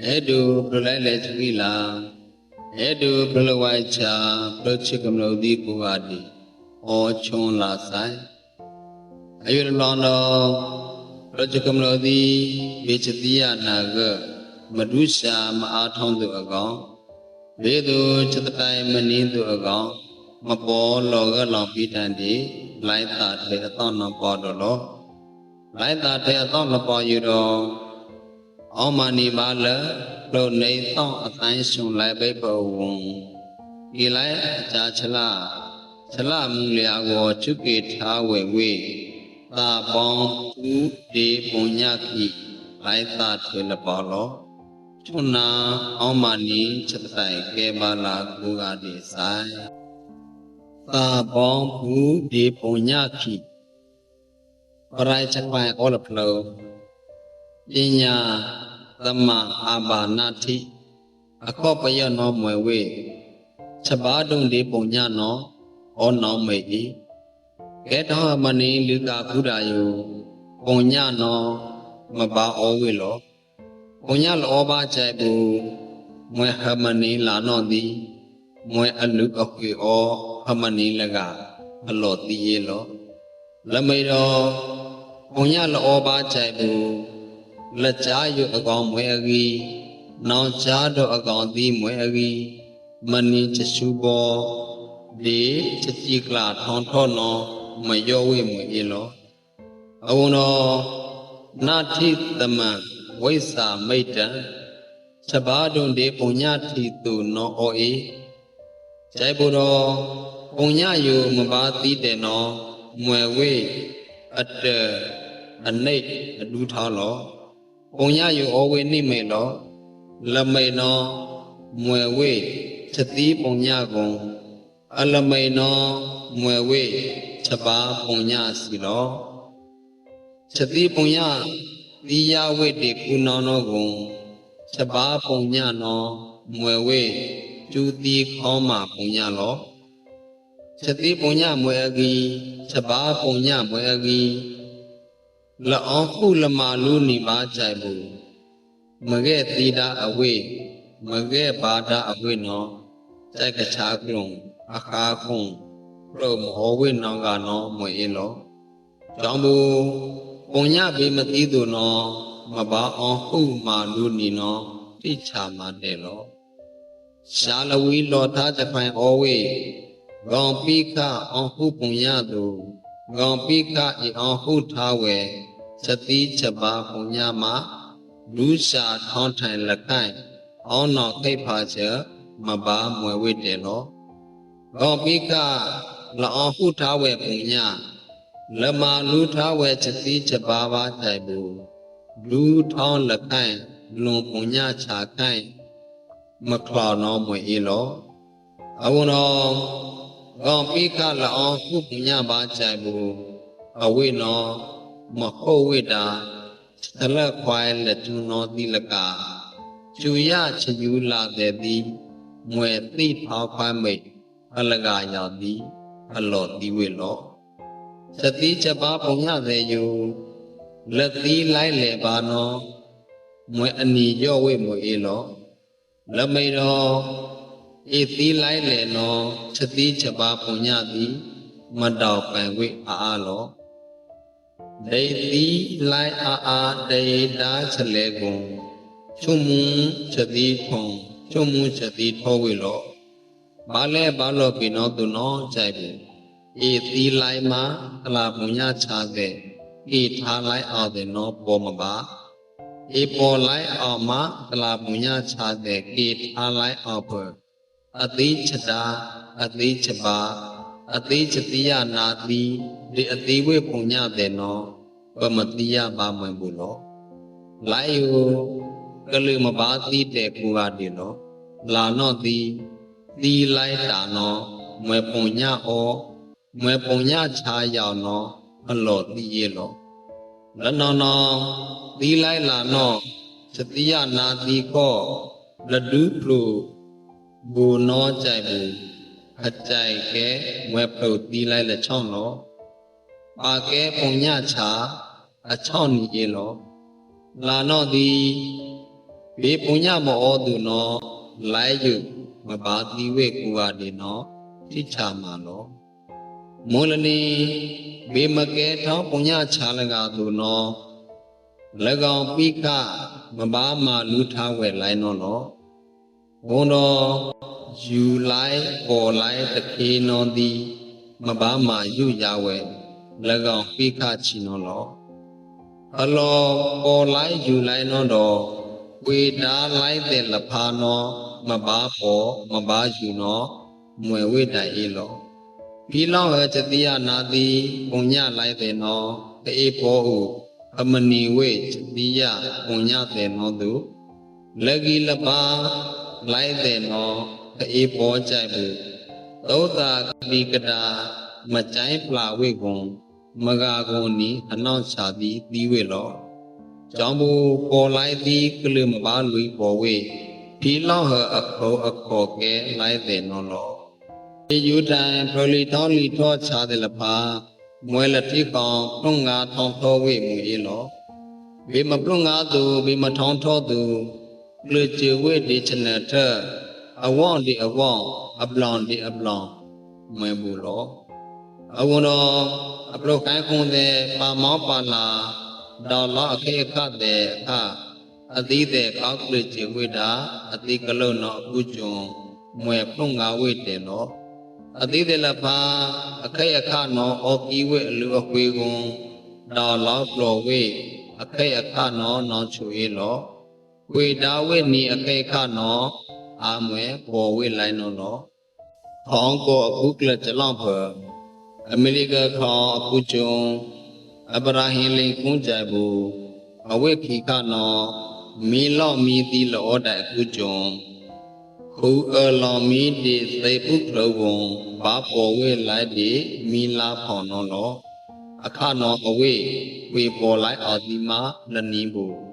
ဧတုပလိုလိုက်လေသကိလာဧတုပလဝိုက်ချာပလချကမလို့ဒီပုဂာတိဩချွန်လာဆိုင်အယုလောင်းတော်ပလချကမလို့ဒီဘေချတိယနာကမဒုရှာမအားထုံးသူအကောင်ဘေသူจิตတိုင်မနင်းသူအကောင်မပေါ်လောကလောင်ပိတန်ဒီလိုက်တာထေအတော့နပေါ်တော်လောလိုက်တာထေအတော့နပေါ်ယူတော် အောမနီပါလလုံနေတော့အတိုင်းရှင်လိုက်ပိပဝံဒီလိုက်အကြာချလာချလာမူလျာကိုချုပ်ကေထားဝေဝေသာပေါင်းဥဒီပုညခိလိုက်တာထေလပေါ်လောချွနာအောမနီချက်တိုင်ကေပါလာကူကတိဆိုင်သာပေါင်းဥဒီပုညခိပရိုက်ချက်ပိုင် all of flow ပညာသမအာဘာနာတိအခောပယနောမွယ်ဝေချက်ပါတုံဒီပုံညနောဩနောမေဤကဲတော်မနီလူကာဘုဒ္ဓယုပုံညနောမပါဩဝေလောပုံညလောပါကြိုက်ဘူးမွယ်ဟမနီလာနောတိမွယ်အလူအခွေဩဟမနီလကအလောတိယေလောလမေတော်ပုံညလောပါကြိုက်ဘူး လက်ကြားယုအကောင်မွဲအဂီနောင်ကြားတော့အကောင်သီးမွဲအဂီမဏိချစုဘောဒီချတိကလာထောင်းထောနောမယောဝိမွေအေလောအဝုံတော်နာတိသမံဝိစာမိတ်တံသဘာဒုံဒီပုညတိတုနောဩအေဇိုင်ဘုရောပုညယုမပါတိတေနောမွယ်ဝိအတအနိတ်အဒူထားလောပုံ ရယုဩဝေနိမေလောလမိန်နောမွယ်ဝေသတိပုံညကုံအလမိန်နောမွယ်ဝေသဘာပုံညစီလောသတိပုံညတိယဝိတေကုဏောနောကုံသဘာပုံညနောမွယ်ဝေကျူတိခောမပုံညလောသတိပုံညမွယ်အဂီသဘာပုံညမွယ်အဂီ လအောင်ခုလမာလူနိပါကြိုက်ဘူးမကဲ့တိတာအဝိမကဲ့ဘာတာအဝိနောစိုက်ကချာကုံအခါခုံပရမဟောဝိနောကနောမွေအေလောကြောင့်ဘူးပုံညဘေမသိသူနောမပါအောင်ဟုမာလူနိနောတိချာမတဲ့လောရှာလဝီလောထားတဖိုင်ဩဝိကောင်ပိခအောင်ဟုပုံညသူ ကောင်ပိခဤအောင်ဟုထားဝဲစတိချက်ပါဘုံညာမှာလူရှာထောင်းထိုင်လက်ကိုင်အောင်းတော်ခိတ်ဖာချက်မပါမွယ်ဝိတယ်လောဘောပိကလောင်ဟုထားဝဲဘုံညာလမလူထားဝဲစတိချက်ပါပါတိုင်ဘူးလူထောင်းလက်ကိုင်လွန်ဘုံညာချာကိုင်မခလောင်တော်မွေအေလောအဝနော ဘောပိကလောင်ဟုဘုံညာပါတိုင်ဘူးအဝိနောမဟုတ်ဝိတာသလခွိုင်းလက်တူနောတိလကကျူရချယူလာတဲ့သည်မွယ်သိဖောက်ခွမ်းမိတ်အလကရောက်သည်အလောတိဝိလောသတိချက်ပါပုံရတဲ့ယူလက်သီးလိုက်လေပါနောမွယ်အနီရော့ဝိမွေအေလောလမိတော် ဤသီးလိုက်လေနောသတိချက်ပါပုံရသည်မတော်ပံဝိအာအာလောဒိတိလိုက်အာအာဒေတာချက်လေကုံချုံမူချက်တိခုံချုံမူချက်တိထောဝေလောဘာလဲဘာလို့ပြနောသူနောကြိုက်ဘူးဤသီလိုက်မှာကလာပုညချတဲ့ဤထားလိုက်အောင်တဲ့နောပေါ်မပါဤပေါ်လိုက်အောင်မှာကလာပုညချတဲ့ဤထားလိုက်အောင်ပေါ် အတိချတာအတိချပါအတိချတိယနာတိဒီအတိဝိပုံညတဲ့နောပမတိယပါမွင်ဘူးလောလိုက်ယကလူမပါတိတဲ့ကူဟာဒီလောလာနော့တိတိလိုက်တာနောမွေပုံညဩမွေပုံညချာရောက်နောအလောတိရေလောလနောနောတိလိုက်လာနောစတိယနာတိကောလဒုပလူ ဘူနောကြိုက်ဘူးအကြိုက်ကဲမွဲပုတ်တီးလိုက်လက်ချောင်းလောပါကဲပုံညချာအချောင်းနီရေလောလာနော့သည်ဘေပုညမောသူနောလိုက်ယူမပါတိဝေကူဟာဒီနောတိချာမှာလောမူလနီဘေမကဲထောင်းပုညချာလကသူနော၎င်းပိကမပါမလူထားဝဲလိုက်နောလော ဘုံတော်ယူလိုက်ပေါ်လိုက်တခေနောသည်မပါမယူရဝဲ၎င်းပိကချီနောလောအလောပေါ်လိုက်ယူလိုက်နောတော့ဝေတာလိုက်တဲ့လဖာနောမပါပေါ်မပါယူနောမွယ်ဝိတိုင်အေလောဘီလောဟချတိယနာတိပုံညလိုက်တဲ့နောတေပေါ်ဟုအမဏီဝေချတိယပုံညတဲ့နောသူလဂီလပါ လိုက်တဲ့နောတေပေါ်ကြိုက်ဘူးသောတာပိကတာမကြိုင်းပလာဝိကွန်မဂါကွန်နီအနောက်ချသည်သီးဝေလောကြောင့်ဘူပေါ်လိုက်သည်ကလမပါလူပေါ်ဝေဖီလောက်ဟအခောအခောကဲလိုက်တဲ့နော်လောဒီယူတိုင်ဖလီထောင်းလီထောချတဲ့လဖာမွဲလက်တိကောင်ပြုံးငါထောင်းထောဝေမူရေလောဘေမပြုံးငါသူဘေမထောင်းထောသူ လူချေဝေဒီချနထအဝေါဒီအဝေါအပလောင်ဒီအပလောင်မွဲဘူးလောအဝွန်တော်အပလောကိုင်းခုံတဲ့ပါမောပါလာဒေါ်လာအခေခတ်တဲ့အခအသီးတဲ့ကောက်ကလချေဝိတာအတိကလုံးတော့အခုကျွန်းမွဲဖုံငါဝိတယ်နော်အသီးတဲ့လဖာအခေအခနော်အောကီဝိအလူအခွေကွန်ဒေါ်လာပလောဝိအခေအခနော်နော်ချူအေလော ဝိတာဝိနီအခေခနော်အာမွဲပေါ်ဝိလိုက်နော်နော်ခေါင်းကိုအခုကလချလောင်းဖေအမေရိကခေါင်းအခုကျွန်းအဗရာဟင်လင်ကွန်းကြိုင်ဘူးအဝိခိကနောမီလော့မီတိလောတိုင်အခုကျွန်းခုအလောမီတိသေပုကလောဝံဘာပေါ်ဝဲလိုက်ဒီမီလာဖောင်းနောလောအခနောအဝိဝေပေါ်လိုက်အော်ဒီမာလနီဘူး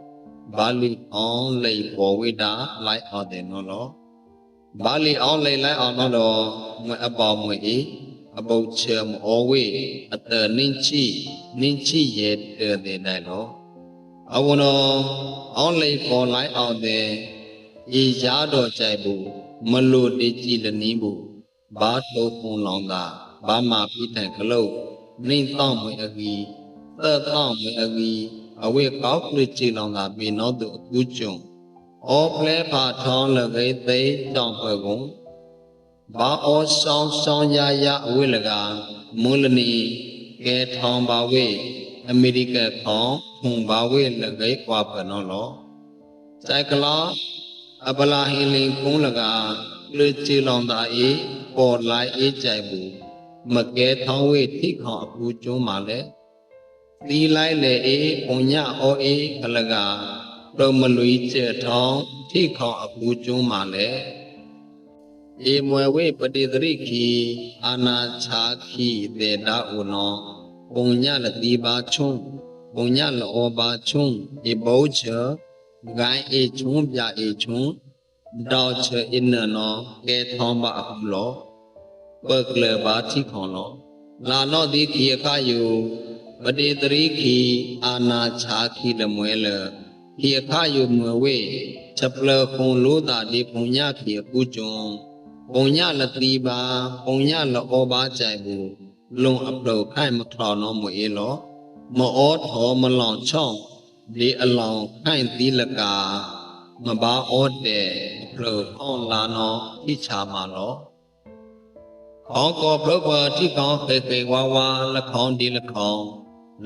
ဘာလီအောင်လိပေါ်ဝိတာလိုက်အော်တယ်နောလောဘာလီအောင်လိလိုက်အောင်တော့မွေအပေါ်မွေဤအပုတ်ချေမဩဝေအတနင်းချိနင်းချိရဲ့တဲ့တဲ့နိုင်တော့အဝနောအောင်းလိုက်ပေါ်လိုက်အောင်တဲ့ဤရာတော်ကြိုက်ဘူးမလို့တကြည်လနည်းဘူးဘာတော့ပုံလောင်တာဘာမှပြတဲ့ကလို့နှိမ့်တော့မွေအကီသက်တော့မွေအကီ အဝေကောက်လို့ကြည်လောင်တာပြီးတော့သူအကူးကျုံဩဖလဲဖာထောင်းလကိသိတောင်းပွဲကုန်ဘာဩဆောင်ဆောင်ရရအဝိလကမူလနီကဲထောင်ပါဝေအမေရိကခေါင်ဖုန်ဘာဝေလကိကွာဖနောလောစိုက်ကလာအပလာဟိလင်ကုန်းလကလူချီလောင်တာအေပေါ်လိုက်အေးကြိုက်ဘူးမကဲထောင်းဝေထိခေါအပူကျွန်းမှာလဲ သီလိုက်လေအေပုံညဩအေကလကတော့မလွီကျထောင်းထိခေါအပူကျွန်းမှာလဲဧမွေဝေပတိသရိခိအာနာချာခိတေတာဥနောပုံညလတိပါချုံပုံညလောပါချုံဧဘောချဂိုင်းဧချုံပြဧချုံတောက်ချအင်းနောကဲထောင်းပါအပလောပကလပါတိခေါလောလာနောတိခိအခါယု ပတိသရိခိအာနာချာခိလမွဲလခိအခါယုမွေဝေချက်ပလခုံလို့တာဒီပုံညခိအကူကျွန်းပုံညလတိပါပုံညလောပါကြိုင်ဘူးလုံအပလောခိုင်မထောနောမွေလောမောထောမလောင်ချောင်းဒီအလောင်ခိုင်သီလကာမဘာဩတဲ့ပလောအောင်းလာနောဣချာမာလောခေါကောပလောပါတိကောဖေဖေဝါဝါလခေါင်းဒီလခေါင်း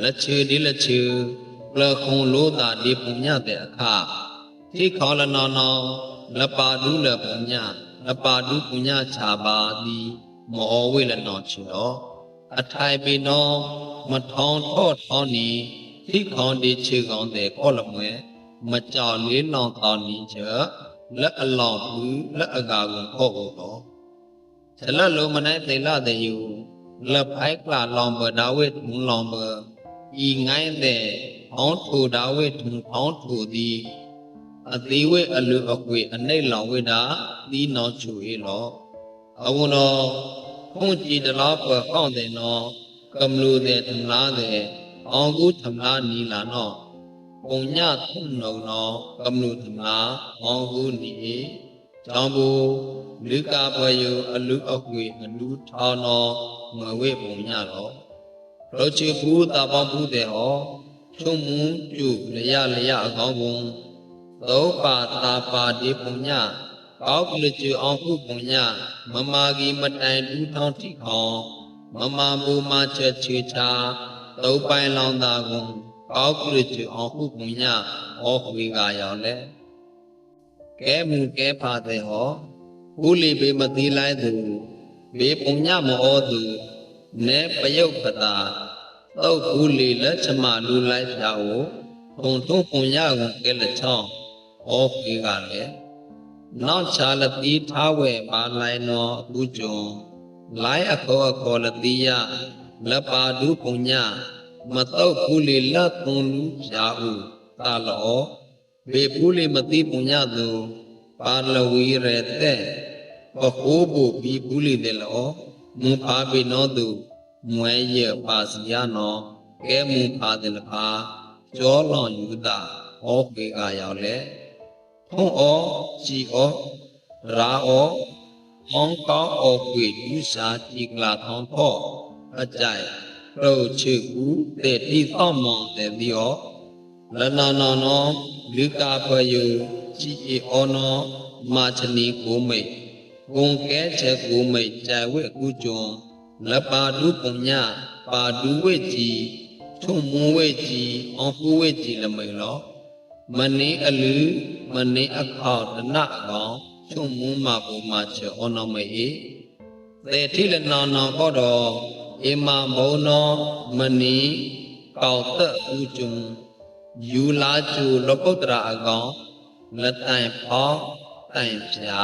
လက်ချေဒီလက်ချေပလခုံလို့တာဒီပုံညတဲ့အခတိခေါလနောနောလပါဒုလပုံညလပါဒုပုညချာပါသည်မောဝေလနောချေရောအထိုင်ပေနောမထောင်းထော့ထောင်းနီထိခေါင်းဒီချေကောင်းတဲ့ကောလမွဲမကြော်လေးလောင်တော်နီချလက်အလောင်ဘူးလက်အကာကိုခေါ်ဖို့တော့ဇလလုံးမနိုင်သိလာတဲ့ယူလက်ဖိုက်ကလာလောင်ပဒါဝိထုံလောင်ပ ဤငိုင်းတဲ့အောင်းထူဒါဝိထုံအောင်းထူသည်အသေးဝိအလူအကွေအနှိတ်လောင်ဝိတာသီးနောချူ၏လောအဝနောဖုန်ကြည်တလားပကောင်းတဲ့နောကမလူတဲ့ထမလားတဲ့အောင်ကူထမလားနီလာနောပုံညထုံနုံနောကမ္နုသနာဟောဟုနိကြောင့်ဘူလူကဘယုအလူအကွေအလူထောင်းနောငဝေပုံညတော် ရောချေဘူးတာပေါဘူးတဲ့ဟောချုံမူကျုလရလရအကောင်းဘုံသောပါတာပါတိပုံညကောက်ကလကျအောင်ဟုပုံညမမာဂီမတိုင်ဒူးထောင်းထိခေါင်မမာဘူမာချက်ချေချာသုံးပိုင်းလောင်းသာကုန်ကောက်ကလကျအောင်ဟုပုံညဩခွေကရောက်လဲကဲမူကဲဖာတဲ့ဟောဟုလီပေမတိလိုက်သူဘေပုံညမဩသူ နေပယုတ်ပတာသုတ်ဟုလီလက်ချမလူလိုက်ဖြာကိုုံထုံးပုံညကုန်ကဲလက်ချောင်းဩခွေကလည်းနောက်ချလတိထားဝဲပါလိုက်နောအခုကြုံလိုင်းအခေါ်အခေါ်လတိယလက်ပါဒုပုံညမတုတ်ဘူးလေလက်သွန်လူဖြာဥတာလောဘေဘူးလေမတိပုံညသူပါလဝီရတဲ့ပခိုးဘူးဘီဘူးလေတဲ့လော မူပါပိနောသူမွဲရပါစီယနောကဲမူပါတဲ့လဖာကြောလောင်ယူတာဟောပေကရောက်လေထုံးဩကြည်ဩရာဩဟောင်းကောင်းဩကွေယူစာကြည်ကလာထောင်းဖို့အကြိုက်ရုပ်ချစ်ဦးတဲ့တိသောမောင်တဲ့ဒီဩလနနောနောလူကာပယုကြည်ဩနောမာချနီကိုမိတ် ဂုံကဲချက်ကိုမိတ်ကြိုင်ဝဲကူကြွန်လပါဒုပုံညပါဒုဝဲကြည်ထုံမွန်ဝဲကြည်အောင်ဖူးဝဲကြည်လမိန်လောမနေအလူမနေအခေါတနကောင်ချုံမူမပူမချေဩနောမေသေထိလနောနောကောတော်ဧမမောနောမနီကောက်သက်ဥကျုံယူလာကျူလပုတ္တရာအကောင်လက်တိုင်ဖောင်းတိုင်ဖြာ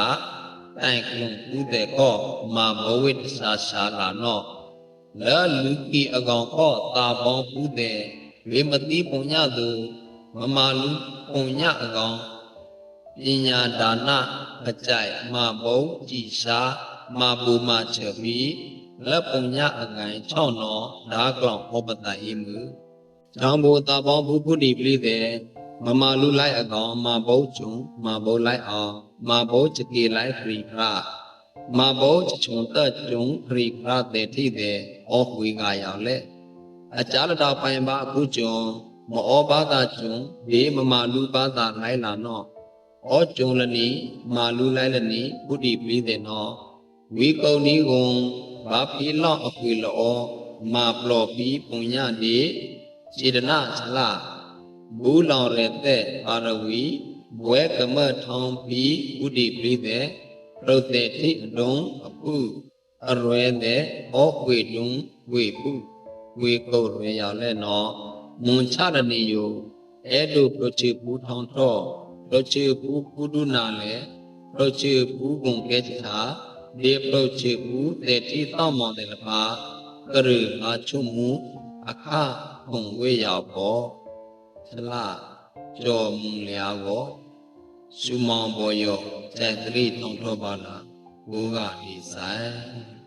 တိုင်ကုံဥတဲ့ကောမာဘဝိတ္စာရှာလာနောလာလူကီအကောင်ကောတာပေါင်းဥတဲ့ဝေမတိပုံညသူမမာလူပုံညအကောင်ပညာဒါနအကြိုက်မဘုံကြည်စာမဘူမချက်မီလက်ပုံညအကိုင်6နော်ဓာကလောင်ဟောပတဣမှုကြောင့်ဘူတာပေါင်းဘုဖုတိပိတဲ့မမာလူလိုက်အကောင်မဘုံကျုံမဘုံလိုက်အောင် မဘုံချကေလိုက်ခရီခရမဘုံချွန်တက်ကျုံခရီခရတဲ့ထိတဲ့ဩဝေကရောက်လက်အကြလတော်ပိုင်ပါအခုကျုံမောဘာသာကျုံဘေးမမာလူဘာသာလိုက်လာနော်ဩကျုံလနီမာလူလိုက်လနီဘုဒ္ဓပိတဲ့နော်ဝီကုံနီကုံဘာဖီလော့အခွေလောမာပလောပီပုံညနေစေတနာချလာဘူးလောင်ရတဲ့အာရဝီ ဘွဲကမထောင်ပီဥဒိပိတဲ့ရုတ်တဲ့ထိအတုံးအပုအရွဲတဲ့ဩခွေတုံဝေပုဝေကုတ်ရွေရောက်လဲနော်မွန်ချရနေယအဲ့တုပချေပူထောင်တော့ပချေပူကုဒုနာလေပချေပူကုံကဲချာဒေပချေပူတဲ့တိတောမောင်တယ်လပါကရငါချုံမူအခဘုံဝေရောက်ပေါ်သလာ ကြော်မူလျာကိုစုမောင်ပေါ်ရောဇက်တရိထောင်တော့ပါလားဘိုးကဒီဆိုင်